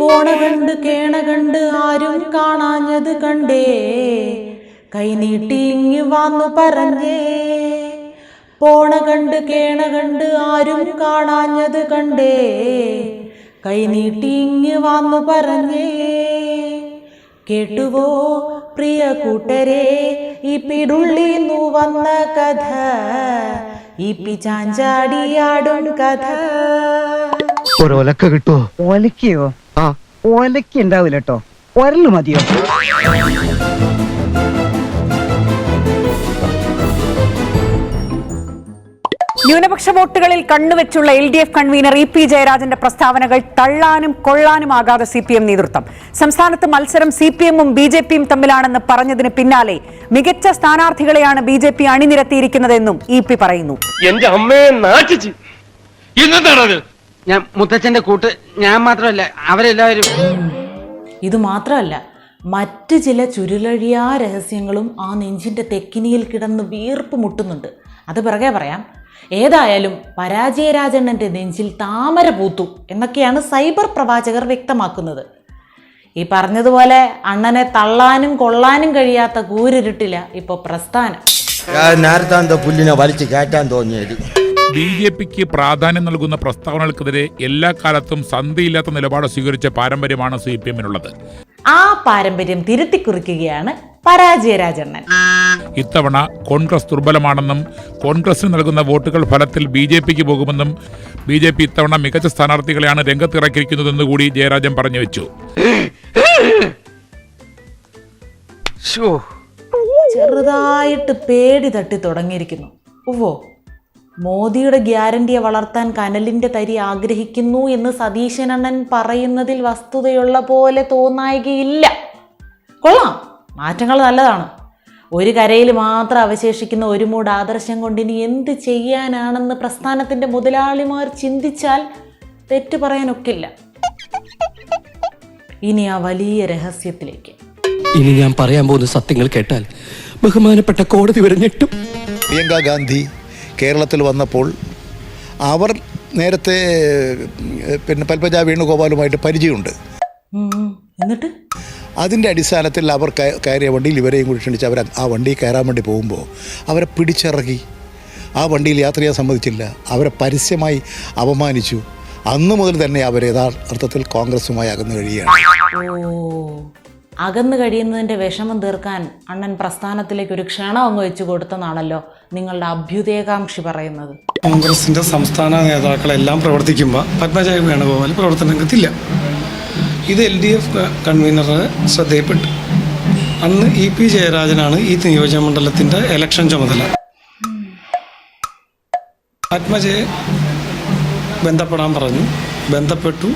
പോണ കണ്ട് കേണ കണ്ട് ആരും കാണാഞ്ഞത് കണ്ടേ. കൈനീട്ടി ഇങ്ങ് വന്നു പറഞ്ഞേ. പോണ കണ്ട് കേണ കണ്ട് ആരും കാണാഞ്ഞത് കണ്ടേ. കൈനീട്ടി ഇങ്ങ് വന്നു പറഞ്ഞേ. കേട്ടുവോ പ്രിയ കൂട്ടരെ ഈ പിടുള്ളിന്നു വന്ന കഥ. ഈ പിച്ചാഞ്ചാടിയാടും കഥ. ഒരൊലക്ക കിട്ടുമോ ഒലക്കയോ? ആ. ഒലക്ക ഉണ്ടാവില്ല കേട്ടോ ഒരൽ മതിയോ? ന്യൂനപക്ഷ വോട്ടുകളിൽ കണ്ണുവെച്ചുള്ള L D F convener E P ജയരാജന്റെ പ്രസ്താവനകൾ തള്ളാനും കൊള്ളാനുമാകാതെ സി പി എം നേതൃത്വം. സംസ്ഥാനത്ത് മത്സരം സി പി എമ്മും ബി ജെ പിയും തമ്മിലാണെന്ന് പറഞ്ഞതിന് പിന്നാലെ മികച്ച സ്ഥാനാർത്ഥികളെയാണ് ബി ജെ പി അണിനിരത്തിയിരിക്കുന്നതെന്നും ഇ പി പറയുന്നു. ഞാൻ മുത്തച്ഛന്റെ കൂട്ട് ഞാൻ മാത്രമല്ല അവരെല്ലാവരും. ഇത് മാത്രമല്ല മറ്റ് ചില ചുരുളഴിയാ രഹസ്യങ്ങളും ആ നെഞ്ചിന്റെ തെക്കിനിയിൽ കിടന്ന് വീർപ്പ് മുട്ടുന്നുണ്ട്. അത് പിറകെ പറയാം. ഏതായാലും പരാജയരാജണ്ണന്റെ നെഞ്ചിൽ താമര പൂത്തു എന്നൊക്കെയാണ് സൈബർ പ്രവാചകർ വ്യക്തമാക്കുന്നത്. ഈ പറഞ്ഞതുപോലെ അണ്ണനെ തള്ളാനും കൊള്ളാനും കഴിയാത്ത കൂരിരുട്ടില ഇപ്പോൾ പ്രസ്ഥാനം. നേരത്തെ എന്തോ പുല്ലിനെ വലിച്ചു കയറ്റാൻ തോന്നിയത്. ബി ജെ പിക്ക് പ്രാധാന്യം നൽകുന്ന പ്രസ്താവനകൾക്കെതിരെ എല്ലാ കാലത്തും സന്ധിയില്ലാത്ത നിലപാട് സ്വീകരിച്ച പാരമ്പര്യമാണ് സി പി എമ്മിനുള്ളത്. ആ പാരമ്പര്യം തിരുത്തിക്കുറിക്കുകയാണ് പരാജയരാജണ്ണൻ ഇത്തവണ കോൺഗ്രസ് ദുർബലമാണെന്നും കോൺഗ്രസിന് നൽകുന്ന വോട്ടുകൾ ഫലത്തിൽ ബി ജെ പിക്ക് പോകുമെന്നും ബി ജെ പി ഇത്തവണ മികച്ച സ്ഥാനാർത്ഥികളെയാണ് രംഗത്തിറക്കിയിരിക്കുന്നതെന്ന് കൂടി ജയരാജൻ പറഞ്ഞു വെച്ചു. ചെറുതായിട്ട് പേടി തട്ടി തുടങ്ങിയിരിക്കുന്നു. ഉവ്വോ? മോദിയുടെ ഗ്യാരണ്ടിയെ വളർത്താൻ കനലിന്റെ തരി ആഗ്രഹിക്കുന്നു എന്ന് സതീശനണ്ണൻ പറയുന്നതിൽ വസ്തുതയുള്ള പോലെ തോന്നായികയില്ല. കൊള്ളാം. മാറ്റങ്ങൾ നല്ലതാണ്. ഒരു കരയിൽ മാത്രം അവശേഷിക്കുന്ന ഒരു മൂട് ആദർശം കൊണ്ട് ഇനി എന്ത് ചെയ്യാനാണെന്ന് പ്രസ്ഥാനത്തിന്റെ മുതലാളിമാർ ചിന്തിച്ചാൽ തെറ്റ് പറയാനൊക്കില്ല. ഇനി ആ വലിയ രഹസ്യത്തിലേക്ക്. ഇനി ഞാൻ പറയാൻ പോകുന്ന സത്യങ്ങൾ കേട്ടാൽ ബഹുമാനപ്പെട്ട കോടതി വരെ ഞെട്ടും. പ്രിയങ്ക ഗാന്ധി കേരളത്തിൽ വന്നപ്പോൾ അവർ നേരത്തെ പിന്നെ പൽപ്പജ വേണുഗോപാലുമായിട്ട് പരിചയമുണ്ട്. എന്നിട്ട്? അതിന്റെ അടിസ്ഥാനത്തിൽ അവർ കയറിയ വണ്ടിയിൽ ഇവരെയും കൂടി ക്ഷണിച്ച് അവർ ആ വണ്ടിയിൽ കയറാൻ വേണ്ടി പോകുമ്പോൾ അവരെ പിടിച്ചിറക്കി. ആ വണ്ടിയിൽ യാത്ര ചെയ്യാൻ സമ്മതിച്ചില്ല. അവരെ പരസ്യമായി അപമാനിച്ചു. അന്ന് മുതൽ തന്നെ അവർ യഥാർത്ഥത്തിൽ കോൺഗ്രസുമായി അകന്നു കഴിയുകയാണ്. അകന്നു കഴിയുന്നതിന്റെ വിഷമം തീർക്കാൻ അണ്ണൻ പ്രസ്ഥാനത്തിലേക്ക് ഒരു ക്ഷണം അങ്ങ് വെച്ചു കൊടുത്തെന്നാണല്ലോ നിങ്ങളുടെ അഭ്യുദയകാംക്ഷി പറയുന്നത്. കോൺഗ്രസിന്റെ സംസ്ഥാന നേതാക്കളെല്ലാം പ്രവർത്തിക്കുമ്പോൾ പത്മജയ വേണുഗോപാൽ പ്രവർത്തന രംഗത്തില്ല ഇത് എൽ ഡി എഫ് കൺവീനർ ശ്രദ്ധയിൽപ്പെട്ടു. അന്ന് ഇ പി ജയരാജനാണ് ഈ നിയോജകമണ്ഡലത്തിന്റെ ഇലക്ഷൻ ചുമതല. പത്മജയെ ബന്ധപ്പെടാൻ പറഞ്ഞു. ബന്ധപ്പെട്ടു.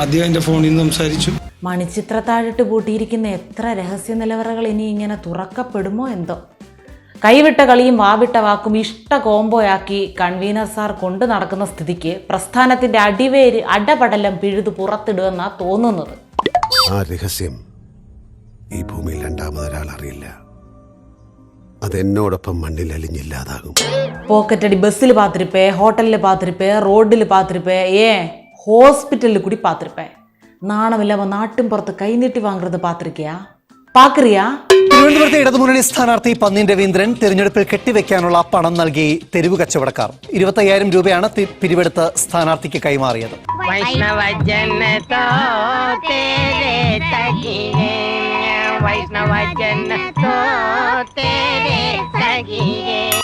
അദ്ദേഹം എന്റെ ഫോണിൽ നിന്ന് സംസാരിച്ചു. മണിച്ചിത്രത്താഴിട്ട് പൂട്ടിയിരിക്കുന്ന എത്ര രഹസ്യ നിലവറകൾ ഇനി ഇങ്ങനെ തുറക്കപ്പെടുമോ എന്തോ? കൈവിട്ട കളിയും വാവിട്ട വാക്കും ഇഷ്ട കോംബോയാക്കി കൺവീനർ സാർ കൊണ്ടു നടക്കുന്ന സ്ഥിതിക്ക് പ്രസ്ഥാനത്തിന്റെ അടിവേര് അടപടലം പിഴുതു പുറത്തിടുമെന്നാ തോന്നുന്നത്. ആ രഹസ്യം ഈ ഭൂമിയിൽ രണ്ടാമതൊരാൾ അറിയില്ല. അതെന്നോടൊപ്പം മണ്ണിൽ അലിഞ്ഞില്ലാതാകും. പോക്കറ്റടി ബസ്സിൽ പാത്തിരിപ്പേ ഹോട്ടലിൽ പാത്തിരിപ്പേ റോഡിൽ പാത്തിരിപ്പേ ഏ ഹോസ്പിറ്റലിൽ കൂടി പാത്തിരിപ്പേ. നാണമില്ലാമ നാട്ടും പുറത്ത് കൈനീട്ടി വാങ്ങുന്നത് പാത്രിക്കയാ പാക്രിയാ തിരുവനന്തപുരത്തെ ഇടതുമുന്നണി സ്ഥാനാർത്ഥി പന്നിൻ രവീന്ദ്രൻ തെരഞ്ഞെടുപ്പിൽ കെട്ടിവെക്കാനുള്ള പണം നൽകി തെരുവ് കച്ചവടക്കാർ. ഇരുപത്തയ്യായിരം രൂപയാണ് പിരിവെടുത്ത് സ്ഥാനാർത്ഥിക്ക് കൈമാറിയത്.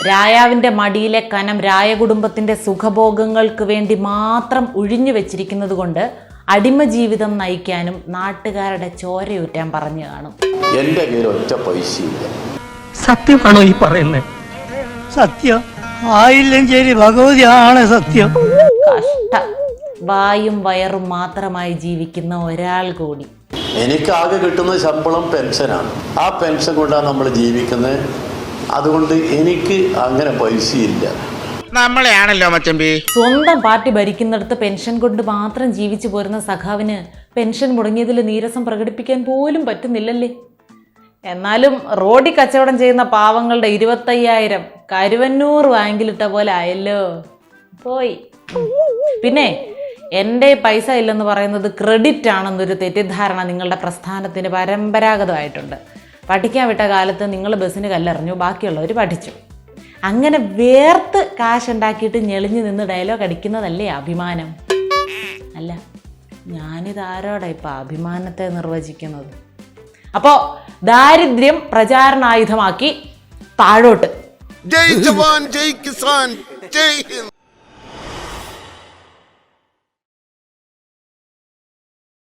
രായാവിന്റെ മടിയിലെ കനം രായ കുടുംബത്തിന്റെ സുഖഭോഗങ്ങൾക്ക് വേണ്ടി മാത്രം ഒഴിഞ്ഞു വെച്ചിരിക്കുന്നത് കൊണ്ട് അടിമ ജീവിതം നയിക്കാനും നാട്ടുകാരുടെ ചോരയൂറ്റാൻ പറഞ്ഞു കാണും. എന്റെ കയ്യിൽ ഒറ്റ പൈസയില്ല. സത്യമാണോ ഈ പറയുന്നത് സത്യം. ആയില്ലെങ്കിൽ ഭഗവതി ആണ് സത്യം. കഷ്ട. വായും വയറും മാത്രമായി ജീവിക്കുന്ന ഒരാൾ കൂടി. എനിക്ക് ആകെ കിട്ടുന്ന ശമ്പളം പെൻഷനാണ്. ആ പെൻഷൻ കൊണ്ടാണ് നമ്മൾ ജീവിക്കുന്നത്. അതുകൊണ്ട് എനിക്ക് അങ്ങനെ പൈസയില്ല. നമ്മളെയാണല്ലോ മച്ചമ്പി. സ്വന്തം പാർട്ടി ഭരിക്കുന്നിടത്ത് പെൻഷൻ കൊണ്ട് മാത്രം ജീവിച്ചു പോരുന്ന സഖാവിന് പെൻഷൻ മുടങ്ങിയതിൽ നീരസം പ്രകടിപ്പിക്കാൻ പോലും പറ്റുന്നില്ലല്ലേ? എന്നാലും റോഡി കച്ചവടം ചെയ്യുന്ന പാവങ്ങളുടെ ഇരുപത്തയ്യായിരം കരുവന്നൂർ വാങ്കിലിട്ട പോലെ ആയല്ലോ. പോയി. പിന്നെ എന്റെ പൈസ ഇല്ലെന്ന് പറയുന്നത് ക്രെഡിറ്റ് ആണെന്നൊരു തെറ്റിദ്ധാരണ നിങ്ങളുടെ പ്രസ്ഥാനത്തിന് പരമ്പരാഗതമായിട്ടുണ്ട്. പഠിക്കാൻ വിട്ട കാലത്ത് നിങ്ങൾ ബസ്സിന് കല്ലെറിഞ്ഞു ബാക്കിയുള്ളവർ പഠിച്ചു. അങ്ങനെ വേർത്ത് കാശുണ്ടാക്കിയിട്ട് ഞെളിഞ്ഞു നിന്ന് ഡയലോഗ് അടിക്കുന്നതല്ലേ അഭിമാനം? അല്ല ഞാനിതാരോടാ ഇപ്പം അഭിമാനത്തെ നിർവചിക്കുന്നത്? അപ്പോൾ ദാരിദ്ര്യം പ്രചാരണായുധമാക്കി താഴോട്ട്. ജയ് ജവാൻ ജയ് കിസാൻ ജയ് ഹിന്ദ്.